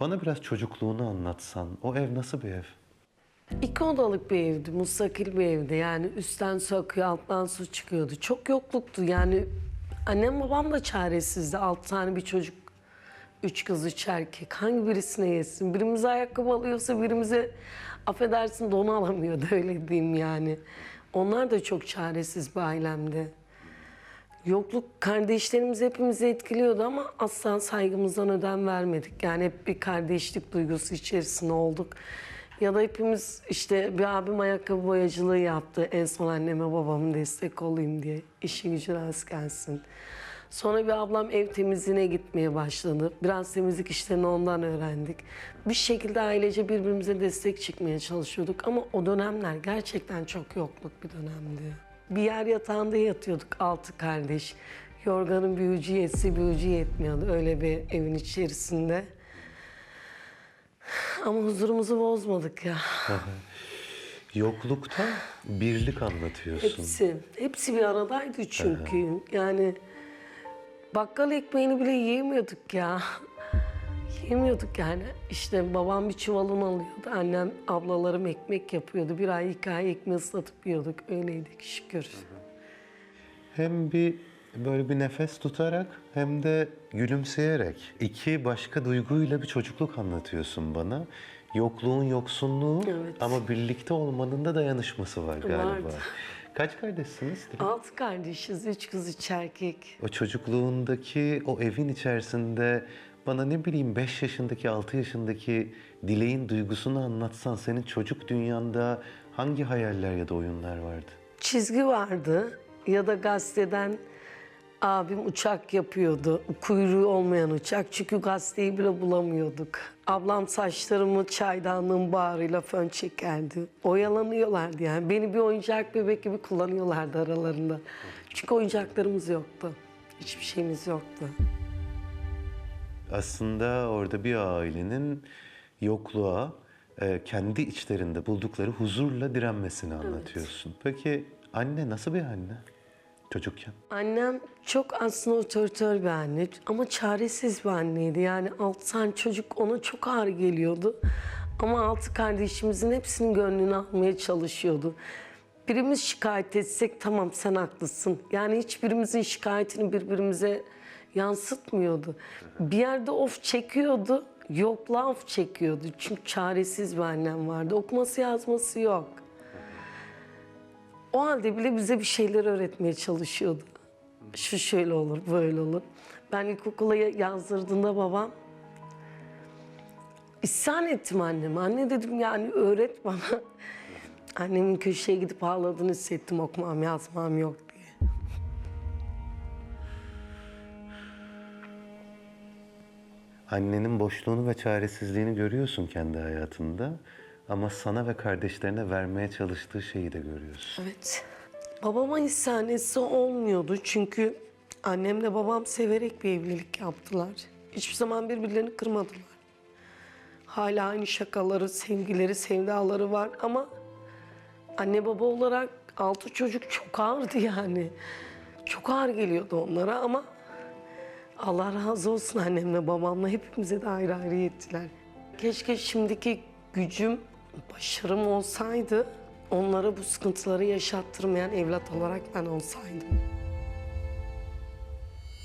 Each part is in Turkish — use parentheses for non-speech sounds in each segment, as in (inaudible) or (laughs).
Bana biraz çocukluğunu anlatsan. O ev nasıl bir ev? İki odalık bir evdi, mustakil bir evdi. Yani üstten su akıyor, alttan su çıkıyordu. Çok yokluktu yani. Annem babam da çaresizdi. Altı tane bir çocuk, üç kız, üç erkek. Hangi birisine yesin? Birimize ayakkabı alıyorsa birimize affedersin donu alamıyordu (laughs) öyle diyeyim yani. Onlar da çok çaresiz bir ailemdi. Yokluk kardeşlerimiz hepimizi etkiliyordu ama asla saygımızdan ödem vermedik. Yani hep bir kardeşlik duygusu içerisinde olduk. Ya da hepimiz işte bir abim ayakkabı boyacılığı yaptı. En son anneme babamın destek olayım diye. İşi gücü rast gelsin. Sonra bir ablam ev temizliğine gitmeye başladı. Biraz temizlik işlerini ondan öğrendik. Bir şekilde ailece birbirimize destek çıkmaya çalışıyorduk. Ama o dönemler gerçekten çok yokluk bir dönemdi. Bir yer yatağında yatıyorduk altı kardeş. Yorganın yetse bir ucu yetmiyordu öyle bir evin içerisinde. Ama huzurumuzu bozmadık ya. (laughs) Yoklukta birlik anlatıyorsun. Hepsi, hepsi bir aradaydı çünkü. Yani bakkal ekmeğini bile yiyemiyorduk ya. Yiyemiyorduk yani. İşte babam bir çuvalını alıyordu. Annem, ablalarım ekmek yapıyordu. Bir ay, iki ay ekmeği ıslatıp yiyorduk. Öyleydik şükür. Hem bir böyle bir nefes tutarak hem de gülümseyerek iki başka duyguyla bir çocukluk anlatıyorsun bana. Yokluğun yoksunluğu Evet. ama birlikte olmanın da dayanışması var galiba. Vardı. Kaç kardeşsiniz? Altı kardeşiz, üç kız, üç erkek. O çocukluğundaki o evin içerisinde bana ne bileyim 5 yaşındaki 6 yaşındaki dileğin duygusunu anlatsan senin çocuk dünyanda hangi hayaller ya da oyunlar vardı? Çizgi vardı ya da gazeteden abim uçak yapıyordu. Kuyruğu olmayan uçak çünkü gazeteyi bile bulamıyorduk. Ablam saçlarımı çaydanlığın bağrıyla fön çekerdi. Oyalanıyorlardı yani. Beni bir oyuncak bebek gibi kullanıyorlardı aralarında. Çünkü oyuncaklarımız yoktu. Hiçbir şeyimiz yoktu. Aslında orada bir ailenin yokluğa e, kendi içlerinde buldukları huzurla direnmesini anlatıyorsun. Peki anne nasıl bir anne çocukken? Annem çok aslında otoriter bir anne ama çaresiz bir anneydi. Yani altı tane çocuk ona çok ağır geliyordu. Ama altı kardeşimizin hepsinin gönlünü almaya çalışıyordu. Birimiz şikayet etsek tamam sen haklısın. Yani hiçbirimizin şikayetini birbirimize yansıtmıyordu. Bir yerde of çekiyordu, yokluğa of çekiyordu. Çünkü çaresiz bir annem vardı. Okuması yazması yok. O halde bile bize bir şeyler öğretmeye çalışıyordu. Şu şöyle olur, böyle olur. Ben ilkokula ya- yazdırdığında babam isyan ettim anneme. Anne dedim yani öğret bana. (laughs) Annemin köşeye gidip ağladığını hissettim okumam yazmam yok Annenin boşluğunu ve çaresizliğini görüyorsun kendi hayatında ama sana ve kardeşlerine vermeye çalıştığı şeyi de görüyorsun. Evet. Babama isyanesi olmuyordu çünkü annemle babam severek bir evlilik yaptılar. Hiçbir zaman birbirlerini kırmadılar. Hala aynı şakaları, sevgileri, sevdaları var ama anne baba olarak altı çocuk çok ağırdı yani. Çok ağır geliyordu onlara ama Allah razı olsun annemle babamla hepimize de ayrı ayrı yettiler. Keşke şimdiki gücüm, başarım olsaydı onlara bu sıkıntıları yaşattırmayan evlat olarak ben olsaydım.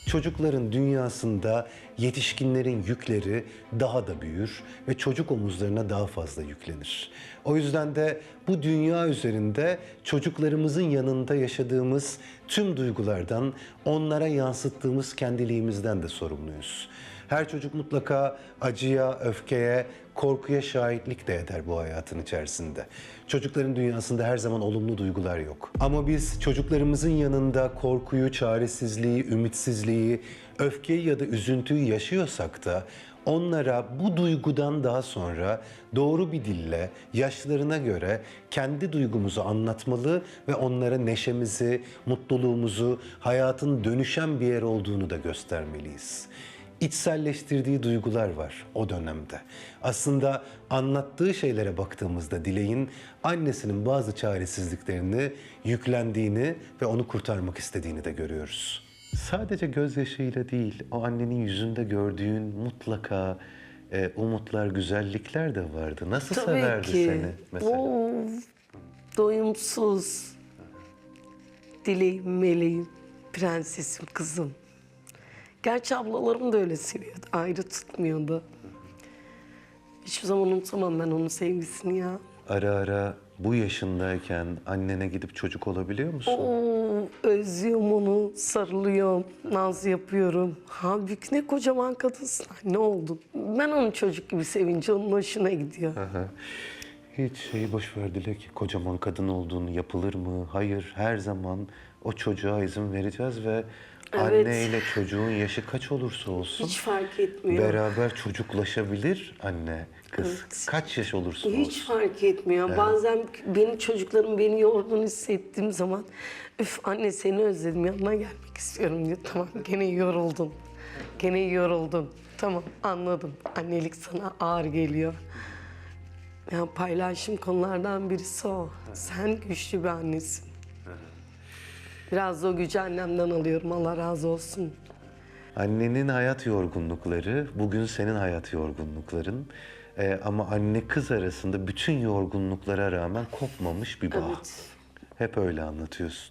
Çocukların dünyasında yetişkinlerin yükleri daha da büyür ve çocuk omuzlarına daha fazla yüklenir. O yüzden de bu dünya üzerinde çocuklarımızın yanında yaşadığımız tüm duygulardan, onlara yansıttığımız kendiliğimizden de sorumluyuz. Her çocuk mutlaka acıya, öfkeye, korkuya şahitlik de eder bu hayatın içerisinde. Çocukların dünyasında her zaman olumlu duygular yok. Ama biz çocuklarımızın yanında korkuyu, çaresizliği, ümitsizliği, öfkeyi ya da üzüntüyü yaşıyorsak da onlara bu duygudan daha sonra doğru bir dille, yaşlarına göre kendi duygumuzu anlatmalı ve onlara neşemizi, mutluluğumuzu, hayatın dönüşen bir yer olduğunu da göstermeliyiz içselleştirdiği duygular var o dönemde. Aslında anlattığı şeylere baktığımızda Dilek'in annesinin bazı çaresizliklerini yüklendiğini ve onu kurtarmak istediğini de görüyoruz. Sadece gözyaşıyla değil, o annenin yüzünde gördüğün mutlaka e, umutlar, güzellikler de vardı. Nasıl Tabii severdi ki. seni mesela? Of, doyumsuz. Dileğim, meleğim, prensesim, kızım. Gerçi ablalarım da öyle seviyordu. Ayrı tutmuyordu. Hiçbir zaman unutamam ben onun sevgisini ya. Ara ara bu yaşındayken annene gidip çocuk olabiliyor musun? Oo, özlüyorum onu, sarılıyorum, naz yapıyorum. Halbuki ne kocaman kadınsın. Ne oldu? Ben onu çocuk gibi sevince onun hoşuna gidiyor. Aha. Hiç şeyi boş ver Dilek. Kocaman kadın olduğunu yapılır mı? Hayır, her zaman o çocuğa izin vereceğiz ve Evet. anne ile çocuğun yaşı kaç olursa olsun Hiç fark etmiyor. beraber çocuklaşabilir anne, kız. Evet. Kaç yaş olursa Hiç olsun. fark etmiyor. Bazen benim çocuklarım beni yorduğunu hissettiğim zaman üf anne seni özledim yanına gelmek istiyorum diyor. Tamam gene yoruldun. Gene yoruldun. Tamam anladım. Annelik sana ağır geliyor. Ya paylaşım konulardan birisi o. Sen güçlü bir annesin. Biraz da o gücü annemden alıyorum. Allah razı olsun. Annenin hayat yorgunlukları, bugün senin hayat yorgunlukların. Ee, ama anne kız arasında bütün yorgunluklara rağmen kopmamış bir bağ. Evet. Hep öyle anlatıyorsun.